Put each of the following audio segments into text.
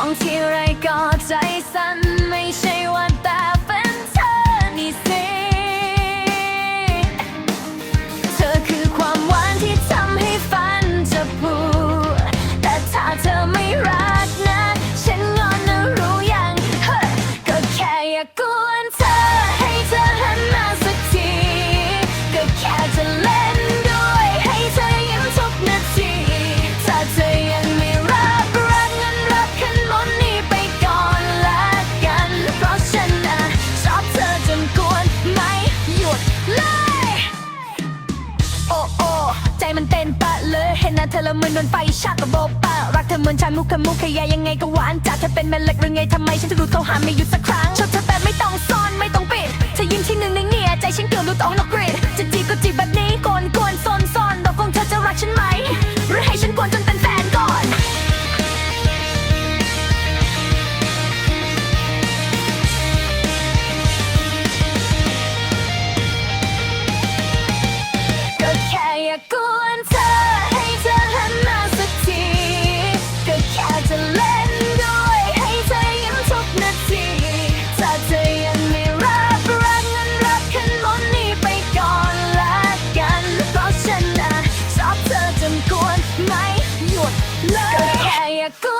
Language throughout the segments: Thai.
องทีไรก็ใจสั่นไม่ใช่ว่าแต่เป็นเธอนี่สิ เธอละมือนวลไฟชาติกับโบปะรักเธอเหมือนชามุกขมุกขยายังไงก็หวานจัดเธอเป็นแม่เล็กหรือไงทำไมฉันถึงดูดเขาหาไม่หยุดสักครั้งชอบเธอแบบไม่ต้อง Para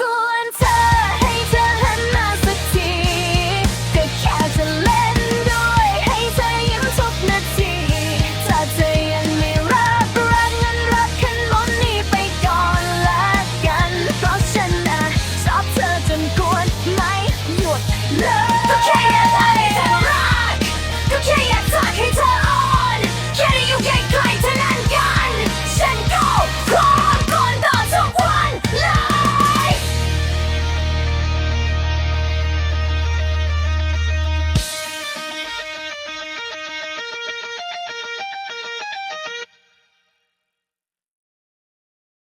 กวนเธอให้เธอหันมาสักที ก็แค่จะเล่นด้วย ให้เธอยิ้มทุกนาทีถ้าเธอยังไม่รับรักงั้รับขึ้นบนีไปก่อนละกัน เพราะฉันนะชอบเธอจนกวนไม่หยุดเลย